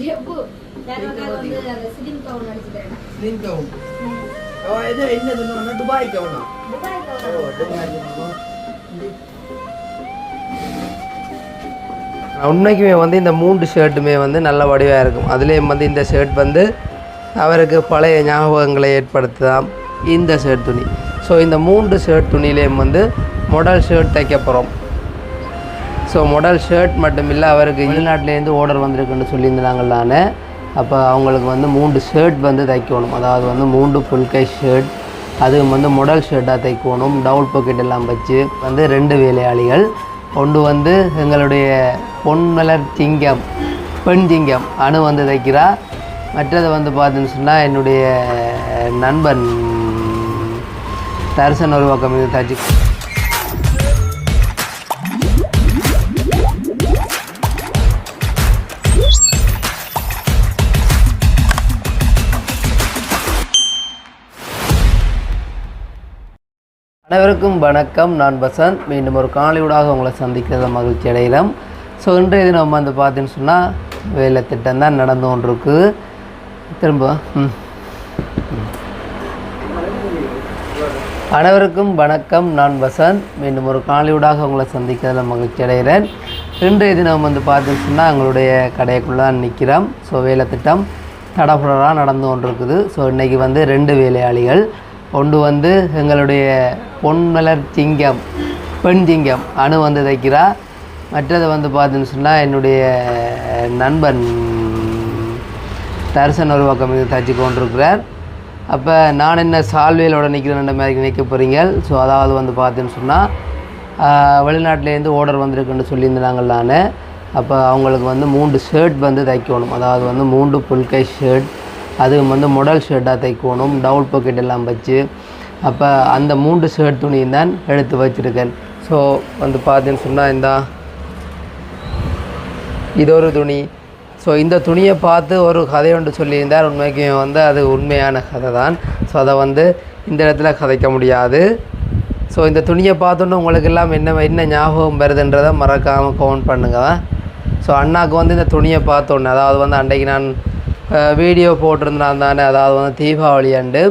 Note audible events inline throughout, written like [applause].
ஜெப்பு தர்மக்காக வந்து அந்த சிலிம் கவுன் அடிச்சு தரேன் ஸ்லிம் கவுன் அவன் இது என்ன சொன்னா துபாய் கவுனா துபாய் ஓ கவுன் துபாய் கவுன் உண்மைக்குமே வந்து இந்த மூன்று ஷர்ட்டுமே வந்து நல்ல வடிவாக இருக்கும் அதுலேயும் வந்து இந்த ஷர்ட் வந்து அவருக்கு பழைய ஞாபகங்களை ஏற்படுத்தலாம் இந்த ஷர்ட் துணி ஸோ இந்த மூன்று ஷர்ட் துணியிலையும் வந்து மொடல் ஷர்ட் தைக்க போகிறோம் ஸோ மொடல் ஷர்ட் மட்டும் இல்லை அவருக்கு வெளிநாட்டிலேருந்து ஆர்டர் வந்திருக்குன்னு சொல்லியிருந்தாங்களானே அப்போ அவங்களுக்கு வந்து மூன்று ஷர்ட் வந்து தைக்கணும். அதாவது வந்து மூன்று ஃபுல் கை ஷர்ட் அதுவும் வந்து மொடல் ஷர்ட்டாக தைக்கணும். டவுல் பாக்கெட் எல்லாம் வச்சு வந்து ரெண்டு வேலையாளிகள். ஒன்று வந்து எங்களுடைய பொன்மலர் சிங்கம் பெண் சிங்கம் அணு வந்து தைக்கிறா. மற்றது வந்து பார்த்தீங்கன்னு சொன்னால் என்னுடைய நண்பன் தரிசன் ஒரு பக்கம் இது தச்சு அனைவருக்கும் வணக்கம். நான் வசந்த். மீண்டும் ஒரு காலையூடாக உங்களை சந்திக்கிறத மகிழ்ச்சி அடைகிறோம் ஸோ இன்றைய தினம் வந்து பார்த்தீங்கன்னு சொன்னால் வேலை திட்டம் தான் நடந்து கொண்டிருக்கு. திரும்ப ம். அனைவருக்கும் வணக்கம். நான் வசந்த். மீண்டும் ஒரு காலையூடாக உங்களை சந்திக்கிறதுல மகிழ்ச்சி அடைகிறேன். இன்றைய தினம் வந்து பார்த்தீங்கன்னு சொன்னால் எங்களுடைய கடைக்குள்ளே தான் நிற்கிறோம். ஸோ வேலை திட்டம் தடபுடராக நடந்து கொண்டிருக்குது. ஸோ இன்றைக்கி வந்து ரெண்டு வேலையாளிகள். ஒன்று வந்து எங்களுடைய பொன்மலர் சிங்கம் பெண் சிங்கம் அணு வந்து தைக்கிறா. மற்றது வந்து பார்த்தீங்கன்னு சொன்னால் என்னுடைய நண்பன் தரிசன் ஒரு பக்கம் இது தச்சு கொண்டிருக்கிறார். அப்போ நான் என்ன சால்வையிலோட நிற்கிறேன் மாதிரி நிற்க போகிறீங்க ஸோ அதாவது வந்து பார்த்தீங்கன்னு சொன்னால் வெளிநாட்டிலேருந்து ஆர்டர் வந்திருக்குன்னு சொல்லியிருந்தாங்களானே அப்போ அவங்களுக்கு வந்து மூன்று ஷர்ட் வந்து தைக்கணும். அதாவது வந்து மூன்று புல்கை ஷர்ட் அதுவும் வந்து மொடல் ஷர்ட்டாக தைக்கணும் டவுல் பாக்கெட் எல்லாம் வச்சு. அப்போ அந்த மூன்று ஷர்ட் துணியும் தான் எடுத்து வச்சுருக்கேன். ஸோ வந்து பார்த்தீங்கன்னு சொன்னால் இந்த இது ஒரு துணி. ஸோ இந்த துணியை பார்த்து ஒரு கதை ஒன்று சொல்லியிருந்தார். உண்மைக்கு வந்து அது உண்மையான கதை தான். ஸோ அதை வந்து இந்த இடத்துல கதைக்க முடியாது. ஸோ இந்த துணியை பார்த்தோன்னே உங்களுக்கு எல்லாம் என்ன என்ன ஞாபகம் வருதுன்றதை மறக்காமல் கவுண்ட் பண்ணுங்க. ஸோ அண்ணாவுக்கு வந்து இந்த துணியை பார்த்தோன்னே அதாவது வந்து அன்றைக்கு நான் வீடியோ போட்டிருந்தான் தானே அதாவது வந்து தீபாவளி அண்டு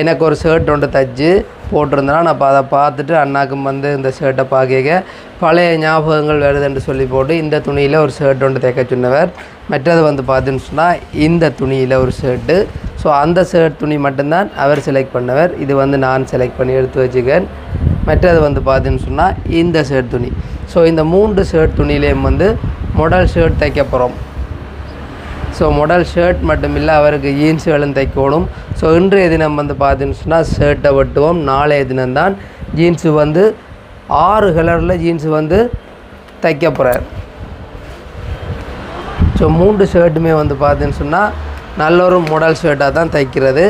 எனக்கு ஒரு ஷர்ட் ஒன்று தச்சு போட்டிருந்தான் நான் அதை பார்த்துட்டு அண்ணாக்கும் வந்து இந்த ஷர்ட்டை பார்க்க பழைய ஞாபகங்கள் வருதுன்னு சொல்லி போட்டு இந்த துணியில் ஒரு ஷர்ட் ஒன்று தைக்க சொன்னவர். மற்றது வந்து பார்த்துன்னு சொன்னால் இந்த துணியில் ஒரு ஷர்ட்டு ஸோ அந்த ஷர்ட் துணி மட்டும்தான் அவர் செலக்ட் பண்ணவர். இது வந்து நான் செலக்ட் பண்ணி எடுத்து வச்சுக்கேன் மற்றது வந்து பார்த்துன்னு சொன்னால் இந்த ஷர்ட் துணி. ஸோ இந்த மூன்று ஷர்ட் துணியிலையும் வந்து மொடல் ஷர்ட் தைக்க போகிறோம் ஸோ மொடல் ஷர்ட் மட்டும் இல்லை அவருக்கு ஜீன்ஸுகளும் தைக்கணும். ஸோ இன்றைய தினம் வந்து பார்த்தீங்கன்னு சொன்னால் ஷர்ட்டை வெட்டுவோம். நாளைய தினம்தான் ஜீன்ஸு வந்து ஆறு கலரில் ஜீன்ஸு வந்து தைக்க போகிறார் ஸோ மூன்று ஷர்ட்டுமே வந்து பார்த்தீங்கன்னு சொன்னால் நல்ல ஒரு மொடல் ஷர்ட்டாக தான் தைக்கிறது.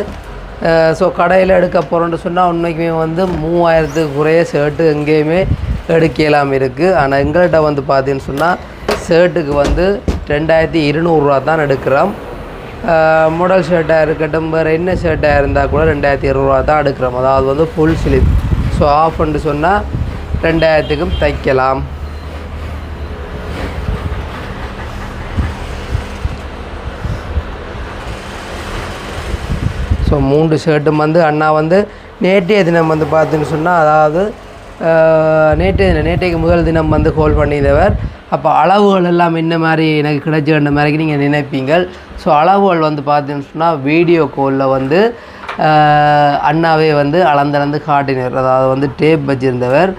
ஸோ கடையில் எடுக்க போகிறோன்னு சொன்னால் உண்மைக்குமே வந்து மூவாயிரத்துக்கு குறைய ஷர்ட்டு எங்கேயுமே எடுக்கலாம் இருக்குது ஆனால் எங்கள்கிட்ட வந்து பார்த்தீங்கன்னு சொன்னால் ஷர்ட்டுக்கு வந்து ரெண்டாயிரத்தி இருநூறுவா தான் எடுக்கிறோம். மாடல் ஷர்ட்டாக இருக்கட்டும் வேறு என்ன ஷர்ட்டாக இருந்தால் கூட ரெண்டாயிரத்தி இருநூறுவா தான் எடுக்கிறோம். அதாவது வந்து ஃபுல் ஸ்லீவ் ஸோ ஆஃப்னு சொன்னால் ரெண்டாயிரத்துக்கும் தைக்கலாம். ஸோ மூன்று ஷர்ட்டும் வந்து அண்ணா வந்து நேற்றைய தினம் வந்து பார்த்துன்னு சொன்னால் அதாவது நேற்றைய தினம் நேற்றைக்கு முதல் தினம் வந்து ஹோல் பண்ணியவர். அப்போ அளவுகள் எல்லாம் என்ன மாதிரி எனக்கு கிடைச்ச மாதிரி நீங்கள் நினைப்பீங்கள் ஸோ அளவுகள் வந்து பார்த்தீங்கன்னு சொன்னால் வீடியோ காலில் வந்து அண்ணாவே வந்து அளந்தளந்து காட்டினார். அதாவது வந்து டேப் வச்சுருந்தவர்.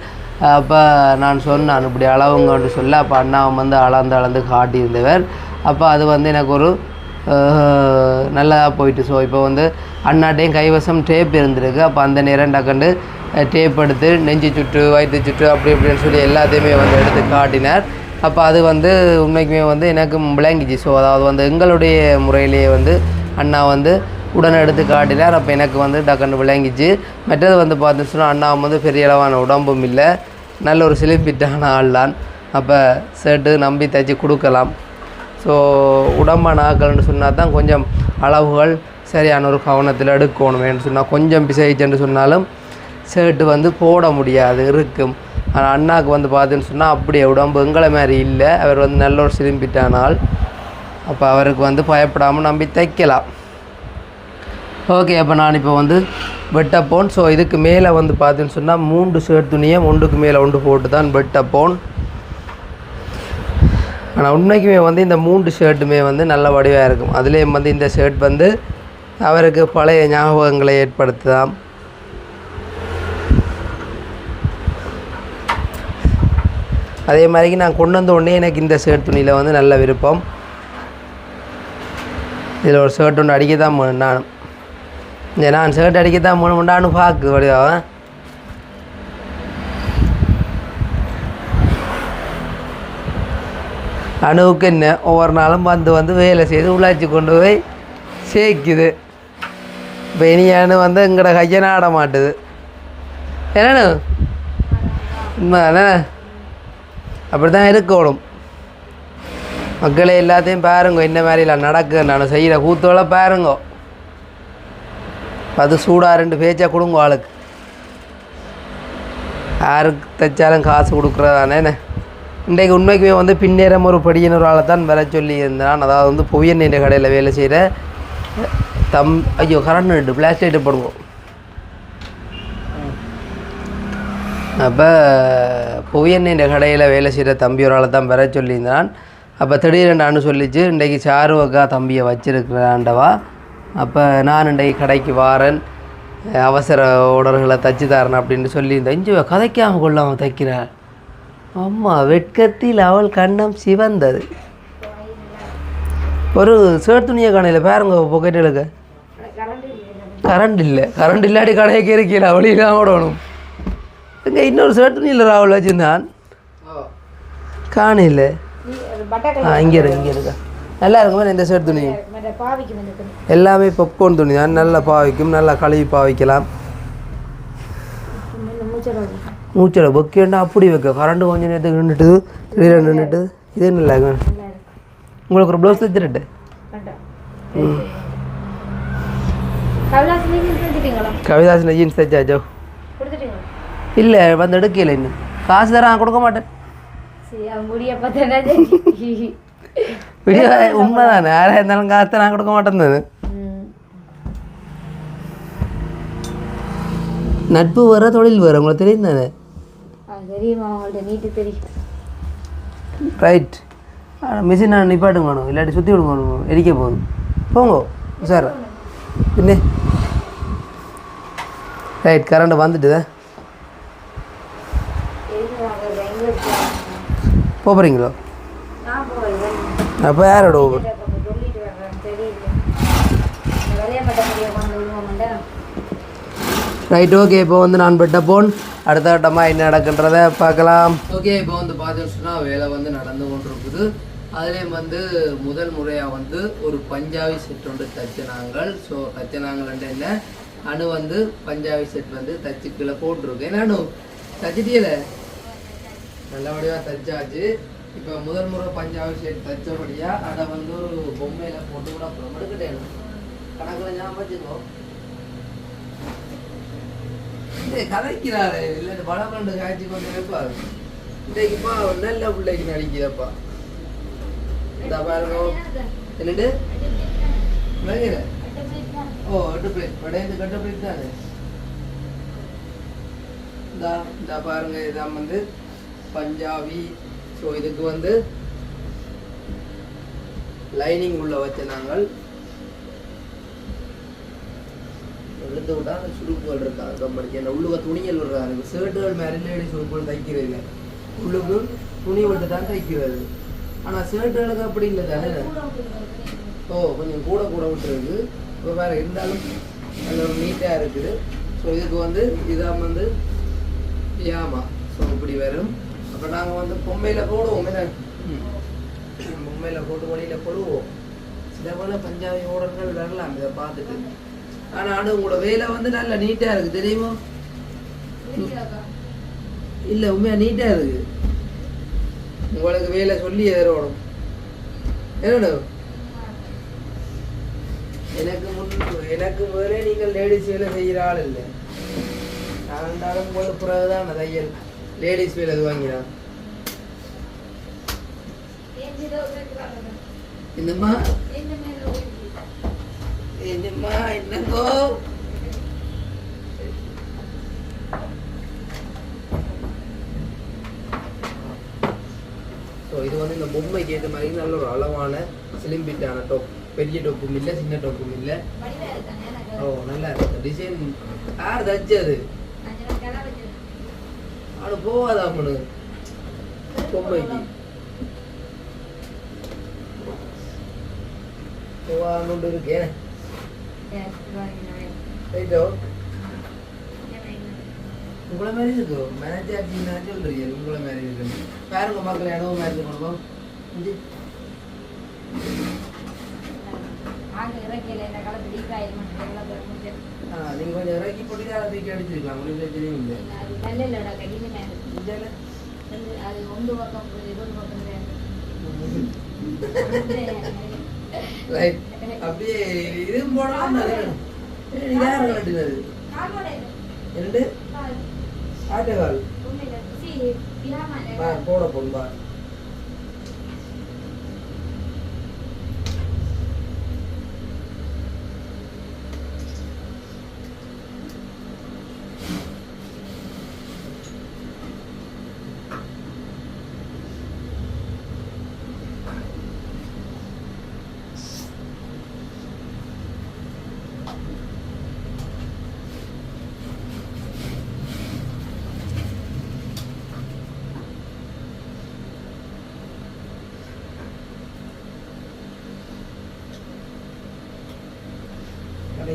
அப்போ நான் சொன்னேன் இப்படி அளவுங்கன்னு சொல்ல. அப்போ அண்ணாவும் வந்து அளந்து அளந்து காட்டியிருந்தவர். அப்போ அது வந்து எனக்கு ஒரு நல்லதாக போயிட்டு. ஸோ இப்போ வந்து அண்ணாட்டையும் கைவசம் டேப் இருந்திருக்கு. அப்போ அந்த நேரம் டக்கண்டு டேப் எடுத்து நெஞ்சு சுட்டு வயிற்று சுட்டு அப்படி இப்படின்னு சொல்லி எல்லாத்தையுமே வந்து எடுத்து காட்டினார். அப்போ அது வந்து உண்மைக்குமே வந்து எனக்கு விளங்கிச்சு. ஸோ அதாவது வந்து எங்களுடைய முறையிலேயே வந்து அண்ணா வந்து உடனே எடுத்து காட்டினார். அப்போ எனக்கு வந்து டக்குன்னு விளங்கிச்சு. மற்றது வந்து பார்த்துச்சுன்னா அண்ணா வந்து பெரிய அளவான உடம்பும் இல்லை. நல்ல ஒரு சிலிப்பிட்டான ஆள் தான். அப்போ ஷர்ட்டு நம்பி தைச்சி கொடுக்கலாம். ஸோ உடம்பான ஆக்கள்னு சொன்னால் தான் கொஞ்சம் அளவுகள் சரியான ஒரு கவனத்தில் எடுக்கணுமேன்னு சொன்னால் கொஞ்சம் பிசைச்சுன்னு சொன்னாலும் ஷர்ட்டு வந்து போட முடியாது இருக்கும். ஆனால் அண்ணாவுக்கு வந்து பார்த்துன்னு சொன்னால் அப்படியே உடம்பு எங்களை மாதிரி இல்லை. அவர் வந்து நல்ல ஒரு சிலிம்பிட்டான அப்போ அவருக்கு வந்து பயப்படாமல் நம்பி தைக்கலாம். ஓகே அப்போ நான் இப்போ வந்து வெட்டப்போன். ஸோ இதுக்கு மேலே வந்து பார்த்தீங்கன்னு சொன்னால் மூன்று ஷர்ட் துணியை ஒன்றுக்கு மேலே ஒன்று போட்டு தான் வெட்டப்போன். ஆனால் உண்மைக்குமே வந்து இந்த மூன்று ஷர்ட்டுமே வந்து நல்ல வடிவாக இருக்கும். அதுலேயும் வந்து இந்த ஷர்ட் வந்து அவருக்கு பழைய ஞாபகங்களை ஏற்படுத்தலாம் அதே மாதிரிக்கு நான் கொண்டு வந்த உடனே எனக்கு இந்த ஷர்ட் துணியில் வந்து நல்ல விருப்பம். இதில் ஒரு ஷர்ட் ஒன்று அடிக்க தான் போகணும் நானும். இந்த நான் ஷர்ட் அடிக்க தான் போகணும் நானும் பார்க்கு வடிவாக அணுவுக்கு என்ன? ஒவ்வொரு நாளும் வந்து வந்து வேலை செய்து உள்ளாச்சி கொண்டு போய் சேர்க்குது இப்போ இனி அணு வந்து எங்கட கையை ஆட மாட்டுது. என்னண்ணு உண்மை தானே அப்படி தான் இருக்கணும். மக்களை எல்லாத்தையும் பாருங்க என்ன மாதிரிலாம் நடக்கு நான் செய்கிற கூத்தோட பாருங்க. அது சூடாக ரெண்டு பேச்சா கொடுங்க ஆளுக்கு. யாருக்கு தைச்சாலும் காசு கொடுக்குறதானே? இன்றைக்கு உண்மைக்குமே வந்து பின்னேறம் ஒரு படியினரால் ஒரு ஆளை தான் வர சொல்லி இருந்தான் அதாவது வந்து புவியன் என்ற கடையில் வேலை செய்கிற தம் ஐயோ கரண்ட் ரெண்டு போடுவோம் அப்போ என்ற கடையில் வேலை செய்கிற தம்பி ஒரு ஆளை தான் வர சொல்லியிருந்தான். அப்போ திடீரெண்டான்னு சொல்லிச்சு இன்றைக்கு சாரு அக்கா தம்பியை வச்சிருக்கிறாண்டவா அப்போ நான் இன்றைக்கு கடைக்கு வாரேன். அவசர உடல்களை தச்சு தரேன் அப்படின்னு சொல்லியிருந்தேன். இஞ்சி கதைக்காமல் கொள்ளாமல் தைக்கிறாள். அம்மா வெட்கத்தில் அவள் கண்ணம் சிவந்தது. ஒரு சேர் துணியை காணையில் பாருங்க பொக்கெட்டுகளுக்கு கரண்ட் இல்லை. கரண்ட் இல்லாட்டி கடையை இருக்கீல அவளிலாம் ஓடணும். இங்கே இன்னொரு சேர் துணியில் ராகுல் வச்சுருந்தான். காணையில். ஆ இங்கே இருக்கு இங்கே இருக்கா நல்லா இருக்குமே இந்த சேர் துணி. எல்லாமே பொப்கோன் துணி தான். நல்லா பாவிக்கும் நல்லா கழுவி பாவிக்கலாம். மூச்சோட பொக்கேண்டா அப்படி வைக்க. கரண்ட் கொஞ்சம் நேரத்துக்கு நின்றுட்டு திடீர்னு நின்றுட்டு இது நல்லா இருக்கு. உங்களுக்கு ஒரு ப்ளவுஸ் செஞ்சுட்டீங்களா கவிதாசன் ஜீன்ஸ் தைச்சாச்சோ? கொடுத்துட்டீங்களா இல்லை வந்து எடுக்கல இன்னும் காசு தர நான் கொடுக்க மாட்டேன். உண்மைதானே? யாராக இருந்தாலும் காசை நான் கொடுக்க மாட்டேன் நட்பு வர தொழில் வர உங்களுக்கு தெரியும் தானே? ரைட் மிஷின் நான் நிப்பாட்டுங்க வேணும் இல்லாட்டி சுற்றி விடுங்க வேணும் எரிக்க போகுது போங்க சார் பின்ன. ரைட் கரண்ட் வந்துட்டுதா? போகிறீங்களோ? அப்போ யாரோட ஓவர் ரைட் ஓகே இப்போ வந்து நான் பெட்ட போன் அடுத்த கட்டமாக என்ன நடக்குன்றத பார்க்கலாம். ஓகே இப்போ வந்து பார்த்தோம்னு சொன்னால் வேலை வந்து நடந்து கொண்டிருக்குது. அதுலேயும் வந்து முதல் முறையாக வந்து ஒரு பஞ்சாபி செட் ஒன்று தச்சினாங்கள் ஸோ தச்சினாங்கள்ன்ட்டு என்ன? அணு வந்து பஞ்சாபி செட் வந்து தச்சு கீழே போட்டிருக்கு. ஏன்னா அணு தச்சிட்டியல? நல்லபடியாக தச்சாச்சு. இப்போ முதல் முறை பஞ்சாபி செட் தச்சபடியாக அதை வந்து ஒரு பொம்மையில் போட்டு கூட அப்புறம் எடுக்கிட்டேன் கணக்கில் ஞாபகம் வச்சுக்கோ. கதைக்கிறாரு இல்லை இந்த கண்டு காய்ச்சி கொண்டு வைப்பாரு இன்றைக்குப்பா நல்ல பிள்ளைக்கு நடிக்கிறப்பா. இந்த பாருங்க. என்னண்டு விளங்குற ஓ எட்டு பிளேட் படையது கட்ட பிளேட் தானே? இந்தா இந்த பாருங்க இதான் வந்து பஞ்சாபி. ஸோ இதுக்கு வந்து லைனிங் உள்ள வச்ச நாங்கள் எடுத்து விட்டா அந்த சுருக்குகள் இருக்கா? கம்பெனிக்கு என்ன உள்ளுக்க துணிகள் விடுறாங்க ஷர்ட்டுகள் மேரிலேடி சுருக்குகள் தைக்கிறது உள்ளுக்கு துணி விட்டு தான் தைக்கிறது. ஆனால் ஷர்ட்டுகளுக்கு அப்படி இல்லை. தானே ஓ கொஞ்சம் கூட கூட விட்டுருக்கு. இப்போ வேறு இருந்தாலும் நல்ல ஒரு நீட்டாக இருக்குது. ஸோ இதுக்கு வந்து இதான் வந்து ஏமா ஸோ இப்படி வரும். அப்போ நாங்கள் வந்து பொம்மையில் போடுவோம் என்ன. பொம்மையில் போட்டு வழியில் போடுவோம். சில போல பஞ்சாபி ஓடர்கள் வரலாம் இதை பார்த்துட்டு. ஆனால் உங்களோட வேலை வந்து நல்லா நீட்டாக இருக்குது தெரியுமா? இல்லை உண்மையாக நீட்டாக இருக்குது உங்களுக்கு வேலை சொல்லி ஏறணும். என்ன எனக்கு முன் எனக்கு முதலே நீங்கள் லேடிஸ் வேலை செய்கிற ஆள் இல்லை. நான் ரெண்டாலும் உங்களுக்கு பிறகுதான் தையல். லேடிஸ் வேல் அது வாங்கினா என்னம்மா? என்னம்மா? என்னங்கோ? ஸோ இது வந்து இந்த பொம்மைக்கு ஏற்ற மாதிரி நல்ல ஒரு அளவான சிலிம்பிட்டான டொப் பெரிய டொப்பும் இல்லை சின்ன டொப்பும் இல்லை. ஓ நல்லா இருக்கு. டிசைன் யார் தச்சது ஆளு போவாதா அம்மனு பொம்மைக்கு போவான்னு இருக்கேன் ரைட்டோ உங்களை மாதிரி இருக்கு? ஆச்சு மேரேஜ் சொல்றீங்க உங்களை மாதிரி இருக்கு பாருங்க மக்கள் இடவும் மேரேஜ் பண்ணுவோம் இது நீங்க கொஞ்சம் இறக்கி போட்டு அதை தூக்கி அடிச்சிருக்கலாம் உங்களுக்கு பிரச்சனையும் இல்லை இதானே? அது ஒன்று பக்கம் இது பக்கம் ரைட் அப்படியே இதுவும் போடலாம் தானே ஏய், இது. யார் கட்டினது இரண்டு ஆட்டக்கால் பா போட போடும்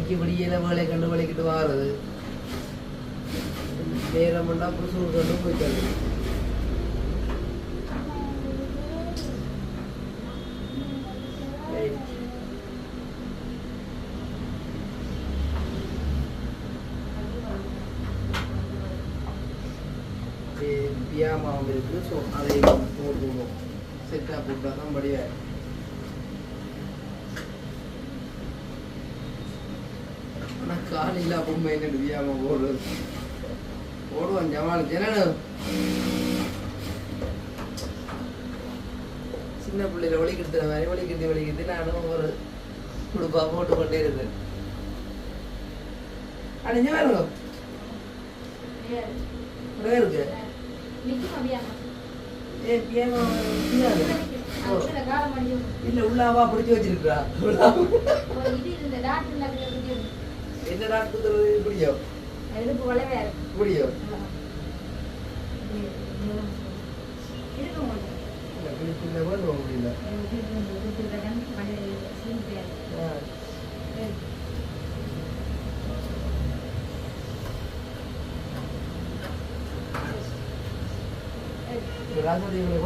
பா கடைக்கு விடியல வேலை கண்டு வலிக்கிட்டு வாரது. நேரம் பண்ணா புதுசு கண்டு போயிட்டாரு. பியாமாவும் இருக்கு ஸோ அதை போடுவோம் செட்டாக போட்டால் தான் படியாக ஆனால் காலையில் பொம்மை என்ன வியாம ஓடுறது? ஓடுவான் ஜமால் ஜனனு சின்ன பிள்ளையில ஒளிக்கிடுத்துற மாதிரி ஒளிக்கிட்டு ஒளிக்கிட்டு நானும் ஒரு குடுப்பா போட்டு கொண்டே இருக்கேன் அடைஞ்ச ஒரே இருக்கு? இல்ல உள்ளாவா பிடிச்சி வச்சிருக்கா. என்ன நாட்டுறது இப்படியோ? எடுப்பு வளவே இப்படியோ? இருக்கும் இல்ல பிடிச்சிருந்த கூட போக முடியல ஆ. இப்ப ராசாதி இவங்களை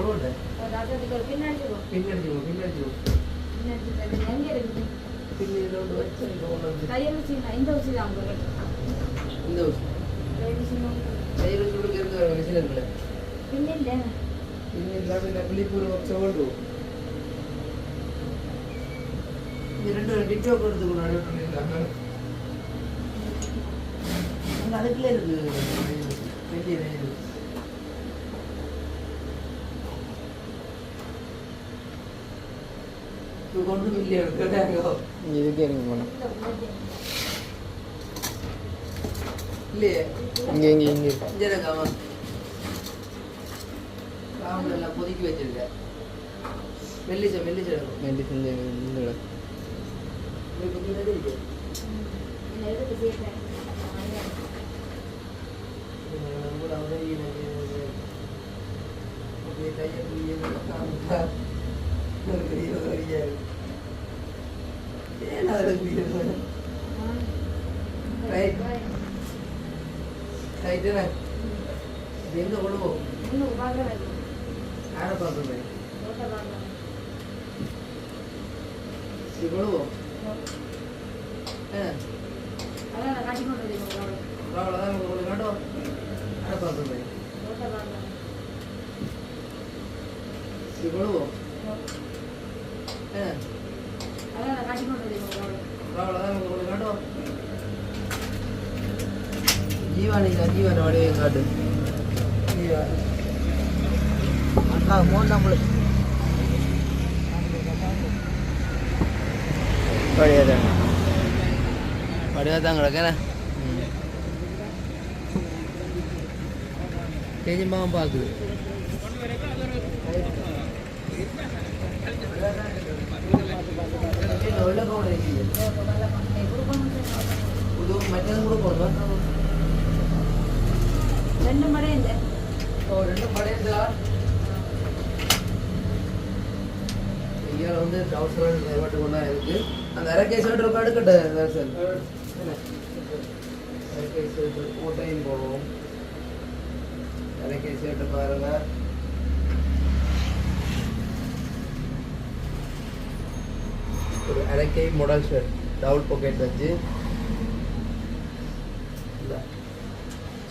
கொண்டு வச்சு இங்க கொண்டு வந்து இந்த விஷயம் கையில் வச்சு கொடுக்க இருக்க மிஷின் இருக்குல்ல பின்ன இல்லாம இந்த விழிப்புணர்வு ஓடுவோம் இந்த ரெண்டு டிக்டாக் எடுத்துக்கணும் நடுவில் அங்க அதுக்குள்ளே இருக்கு இது கொண்டு இதுக்கு எனக்கு போனோம் இல்லையே? இங்கே இங்கே இங்கே கொதிக்க வச்சிருக்கேன் மெல்லிசை மெல்லிசை எடுக்கும் மெடிசன் [laughs] எங்க கொண்டு போகும் பார்க்கணும் இது ஆ அவ்வளோதான் உங்களுக்கு காட்டும் யாரை பார்க்கணும் இது ஆ ஜீவானிக்கா ஜீவான வடிவையும் காட்டு அக்கா மூணாம் முழு வழியாக தான் வடிவாக தான் கிடக்குறேன் വെള്ളം കൂടെ പുതു രണ്ടും പടയല്ലേ രണ്ടും പടയല്ല ஐயா வந்து டவுசர் ஏற்பட்டு கொண்டா இருக்கு அந்த அரக்கை ஷர்ட் இருக்கும் எடுக்கட்டு சார் அரக்கை போவோம் அரக்கை ஒரு இறக்கை மாடல் ஷர்ட் டபுள் பாக்கெட் வச்சு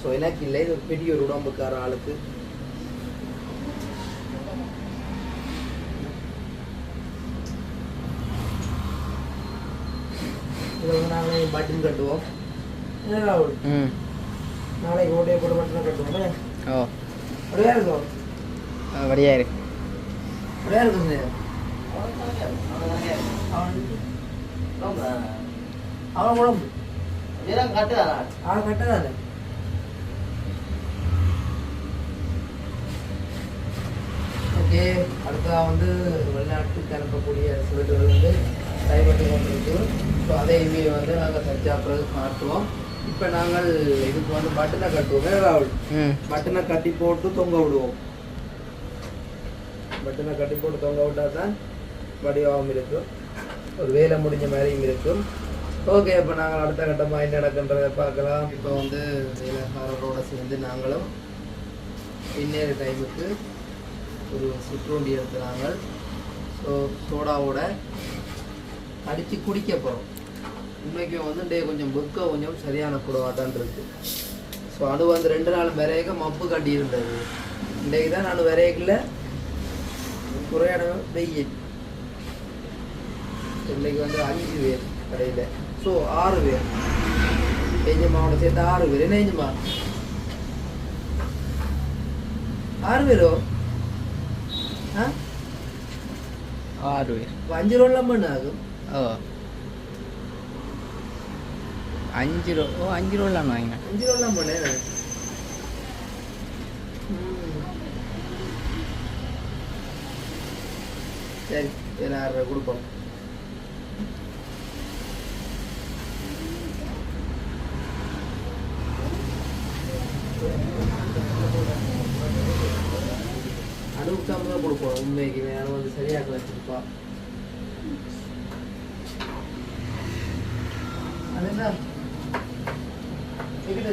ஸோ எனக்கு இல்லை இது பெரிய ஒரு உடம்புக்கார ஆளுக்கு. நாங்கள் பட்டன் கட்டுவோம். நாளைக்கு ஓட்டையை போட்டு பட்டனை கட்டுவோம் ஓ. அப்படியே இருக்கும்? வழியாக இருக்கு. அப்படியே இருக்கும் அவன் உடம்பு அவன் கட்டதானே ஓகே அடுத்ததா வந்து வெளிநாட்டுக்கு அனுப்பக்கூடிய சிவர்கள் வந்து கைப்பற்றி கொண்டிருக்கு ஸோ அதையுமே வந்து நாங்கள் சர்ச்சா பிறகு மாற்றுவோம் இப்போ நாங்கள் இதுக்கு வந்து பட்டனை கட்டுவோம் ராகுல் பட்டனை கட்டி போட்டு தொங்க விடுவோம். பட்டனை கட்டி போட்டு தொங்க விட்டால் தான் வடிவாகவும் இருக்கும். ஒரு வேலை முடிஞ்ச மாதிரியும் இருக்கும். ஓகே இப்போ நாங்கள் அடுத்த கட்டமாக என்ன நடக்குன்றதை பார்க்கலாம். இப்போ வந்து வேலைக்காரரோட சேர்ந்து நாங்களும் பின்னேற டைமுக்கு ஒரு சிற்றுண்டி எடுத்துனாங்க ஸோ சோடாவோட அடித்து குடிக்க போகிறோம் உண்மைக்கு வந்து டே கொஞ்சம் புக்க கொஞ்சம் சரியான கூடவாக தான் இருக்குது ஸோ அது வந்து ரெண்டு நாள் விரையக மப்பு கட்டி இருந்தது இன்றைக்கு தான் நான் விரைக்கல குறையான வெயில். இன்னைக்கு வந்து அஞ்சு பேர் கடையில். ஸோ ஆறு பேர். நெஞ்சம்மாவோட சேர்த்து ஆறு பேர். என்ன நெஞ்சம்மா ஆறு பேரோ? ஆ? ஆறு பேர். அஞ்சு ரோல்லாம் பண்ண ஆகும்? ஓ. அஞ்சு ரூபா ஓ அஞ்சு ரூபான்னு வாங்க அஞ்சு ரோல்லாம் பண்ண சரி வேறு கொடுப்போம். அனுபவம் கொடுப்போம். உண்மைக்கு வேணும் வந்து சரியாக வச்சிருப்பா அதுதான் எங்கிட்ட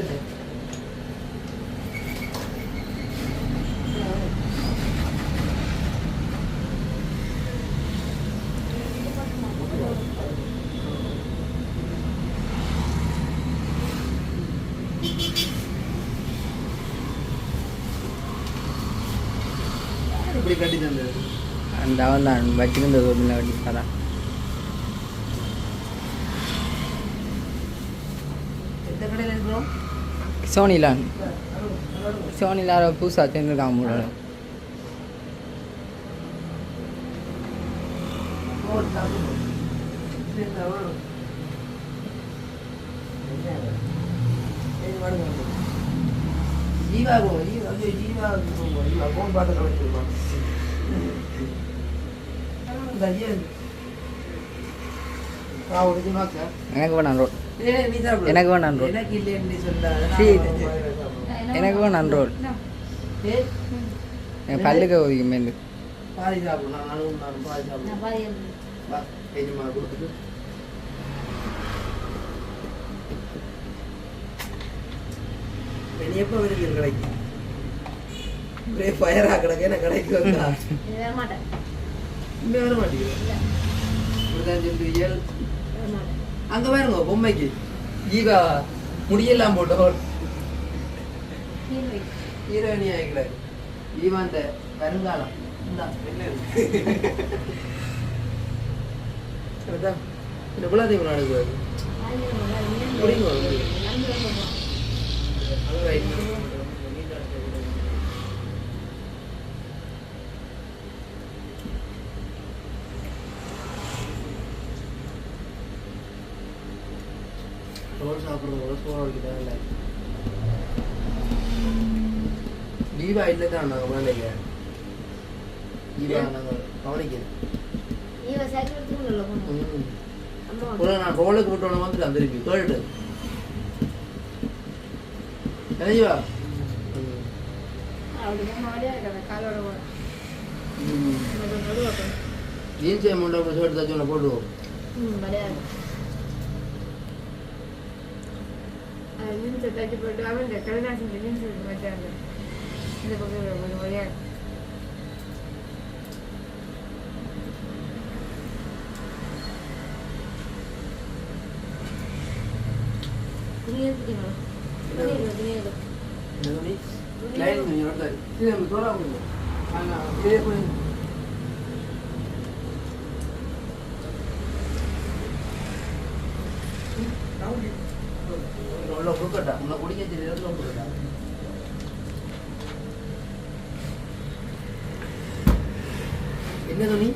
இப்படி கட்டி தந்தது அந்த அவன் தான் எந்த கடையில் இருக்கிறோம் சோனிலான் சோனிலார புதுசாக சேர்ந்துருக்காங்க மூணு ஜீவா ஜீவா ஜீவா ஜீவா ஃபோன் பார்த்து ஜீவாக்கா எனக்கு வேணாம் ரோல். எனக்கு வேணாம் ரோல் எனக்கு வேணாம் ரோல் என் பல்லுக்கு ஒதுக்கி மேந்து பாதி நானும் கொடுத்துட்டு. எப்போ கடைக்கு? ஒரே கிடக்கு கடைக்கு வந்தா? இங்கே வர மாட்டேங்குது இப்படிதான் மாட்டேன் அங்க பாருங்க பொம்மைக்கு. ஈகா முடியெல்லாம் போட்டோம். ஹீரோயினி ஆகிக்கிறாரு ஈவா இந்த வருங்காலம். இந்தா, என்ன இருக்கு? சரிதான் இந்த குலதெய்வம் நாடுக்கு அஞ்சு ரூபா, முடியுங்க, அஞ்சு முடியுங்க. அஞ்சு ரூபா. அங்க ரைட். ரோல் சாப்பிட்றது கூட சோறு வலிக்குதான் இல்லை. தீபா இல்லை தான் நாங்கள் வேலைக்கு தீபா நாங்கள் ஒரு நான் ரோலுக்கு விட்டோன்னு வந்துட்டு திருப்பி கேட்டு என்ன ஜீவா ஜீன்ஸ் அமௌண்ட் அப்படி ஷர்ட் தச்சு போட்டுவோம் ஜீன்ஸை தச்சு போட்டு அவன் இந்த கடலாசன் ஜீன்ஸ் வச்சாங்க இந்த பக்கம் ஒரு வழியா. துணி எடுத்துட்டீங்களா துணி எடு, துணி எடு. என்ன நம்ம என்ன துணி?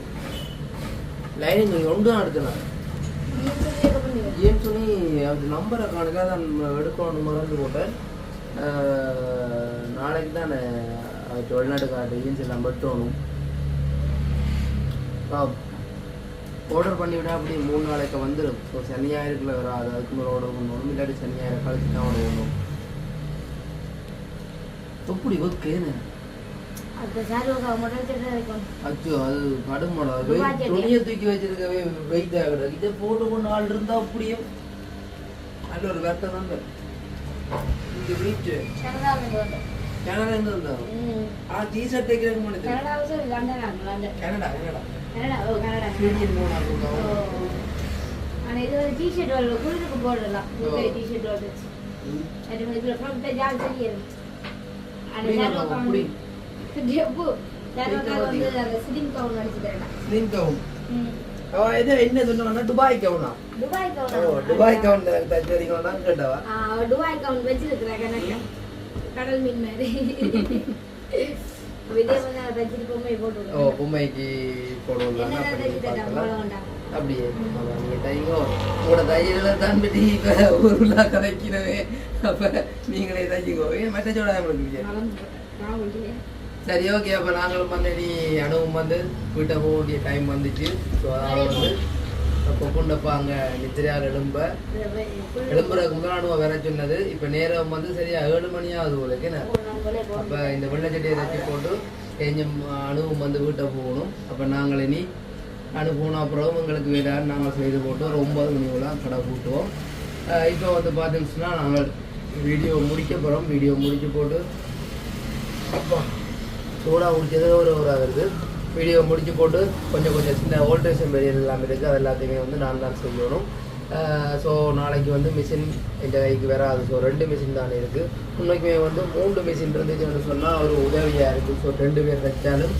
லைனிங் துணி ஒன்று தான் எடுக்கலாம் ஏன் துணி? அது நம்பரை காணுக்க தான் எடுக்கணும் மறந்து போட்டேன். நாளைக்கு தான் அது வெளிநாட்டு கார்டு ஏஜென்சி எல்லாம் ஆர்டர் பண்ணி விட அப்படி மூணு நாளைக்கு வந்துடும் ஸோ சனி ஞாயிறுக்குள்ள வராது அதுக்கு மேலே ஆர்டர் பண்ணணும். இல்லாட்டி சனி ஞாயிறு கழிச்சு தான் ஆர்டர் பண்ணணும் எப்படி ஓகேன்னு. அச்சோ அது கடுமடா. துணியை தூக்கி வச்சிருக்கவே வெயிட் ஆகிடும் இதை போட்டு கொண்டு ஆள் இருந்தா அப்படியே நல்ல ஒரு வேட்டை தான் இந்த வந்தோம். கனடா இருந்து? வந்தாங்க ம். ஆ தைக்கிறதுக்கு லண்டன். Canada Canada. கனடா, ஓ, கனடா. ஸ்வீடன் போனாங்க ஓ. ஆனா இது வந்து t-shirt வரல, குளிருக்கு போடலாம். t-shirt வந்துச்சு. அது இதுல page ஆள் தெரியாது. என்ன சொன்னா துபாய் கவுனா துபாய். துபாய் கவுன் கேட்டவா துபாய். கடல் மீன் மாதிரி [laughs] ஓ. பொம்மைக்கு போடுவோம். அப்படியே ஆமா, நீங்க தைங்கோ உங்களோட தையல தான் பற்றி இப்ப ஊருலா கதைக்கிறவே. அப்ப நீங்களே தைச்சிக்கோ. ஏன் மெசேஜோட உங்களுக்கு. சரி ஓகே அப்போ நாங்களும் வந்து நீ அனுபவம் வந்து வீட்டை போக வேண்டிய டைம் வந்துச்சு. ஸோ அதாவது வந்து அப்போ கொண்டப்பா அங்கே நித்திரையார் எழும்ப. எழும்புறதுக்கு முதல் அனுபவம் வேற சொன்னது. இப்போ நேரம் வந்து சரியா ஏழு மணி ஆகுது உங்களுக்கு என்ன? அப்போ இந்த வெள்ளச்சட்டியை தச்சு போட்டு கொஞ்சம் அனுபவம் வந்து வீட்டை போகணும். அப்போ நாங்கள் இனி போன அப்புறம் எங்களுக்கு வேற நாங்கள் செய்து போட்டு ஒரு ஒன்பது கடை கூட்டுவோம் இப்போ வந்து பார்த்தீங்கன்னா நாங்கள் வீடியோ முடிக்க போகிறோம் வீடியோ முடிச்சு போட்டு அப்பா சூடாக முடிச்சது ஒரு ஒரு ஆகுது வீடியோ முடிச்சு போட்டு கொஞ்சம் கொஞ்சம் சின்ன ஓல்டேஷன் பெரியல் எல்லாம் இருக்குது அது எல்லாத்தையுமே வந்து நான் தான் செய்யணும். ஸோ நாளைக்கு வந்து மிஷின் என் கைக்கு வராது. ஸோ ரெண்டு மிஷின் தான் இருக்குது இன்னைக்குமே வந்து மூன்று மிஷின் இருந்துச்சுன்னு சொன்னால் ஒரு உதவியாக இருக்குது ஸோ ரெண்டு பேர் தைச்சாலும்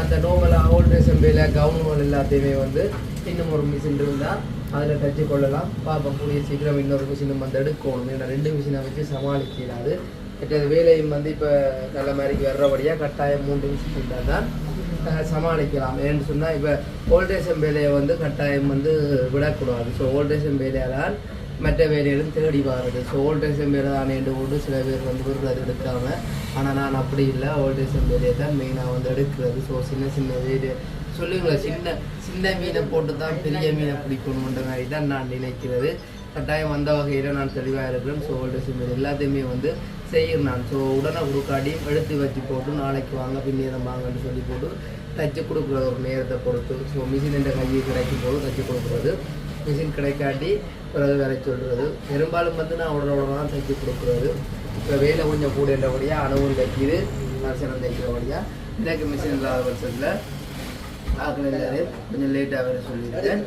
அந்த நோமலாக ஓல்டேஷன் பேல கவுனுகள் எல்லாத்தையுமே வந்து இன்னும் ஒரு மிஷின் இருந்தால் அதில் தச்சு கொள்ளலாம். பார்ப்போம். கூடிய சீக்கிரம் இன்னொரு மிஷினும் வந்து எடுக்கணும். ஏன்னா ரெண்டு மிஷினை வச்சு சமாளிக்கிறாது மற்றது வேலையும் வந்து இப்போ நல்ல மாதிரிக்கு வர்றபடியாக கட்டாயம் மூன்று மிஷின் இருந்தால் தான் சமாளிக்கலாம் ஏன்னு சொன்னால் இப்போ ஓல்டேஷன் வேலையை வந்து கட்டாயம் வந்து விடக்கூடாது. ஸோ ஓல்டேஷன் வேலையால் மற்ற வேலையிலும் தேடி வாருது. ஸோ ஓல்டேஷன் வேலை தானேண்டு போட்டு சில பேர் வந்து விருது எடுக்காம ஆனால் நான் அப்படி இல்லை. ஓல்டேஷன் வேலையை தான் மெயினாக வந்து எடுக்கிறது. ஸோ சின்ன சின்ன வேலை சொல்லுங்களேன் சின்ன சின்ன மீனை போட்டு தான் பெரிய மீனை பிடிக்கணுன்ற மாதிரி தான் நான் நினைக்கிறது. கட்டாயம் வந்த வகையில் நான் தெளிவாக இருக்கிறேன். ஸோ ஓல்டேஷன் வேலை எல்லாத்தையுமே வந்து செய்கிறேன் நான் ஸோ உடனே கொடுக்காட்டி எடுத்து வச்சு போட்டு நாளைக்கு வாங்க பின்னேதம் வாங்கன்னு சொல்லி போட்டு தைச்சி கொடுக்குறது. ஒரு நேரத்தை பொறுத்து. ஸோ மிஷின் என்ற கையை கிடைக்கும் போது தைச்சி கொடுக்குறது. மிஷின் கிடைக்காட்டி பிறகு வேலை சொல்கிறது பெரும்பாலும் வந்து நான் உடனே உடனே தான் கொடுக்குறது. இப்போ வேலை கொஞ்சம் கூட என்றபடியாக அணுவும் தைக்கிது தரிசனம் தைக்கிறபடியாக எனக்கு மிஷின் இல்லாத பட்சத்தில் ஆக்கள் கொஞ்சம் லேட்டாக வேறு சொல்லியிருக்கேன்.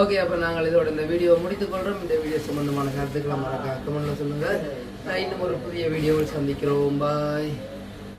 ஓகே அப்போ நாங்கள் இதோட இந்த வீடியோ முடித்துக் கொள்கிறோம் இந்த வீடியோ சம்மந்தமான கருத்துக்களை மறக்க கமெண்ட்டில் சொல்லுங்கள் இன்னும் ஒரு புதிய வீடியோவில் சந்திக்கிறோம். பாய்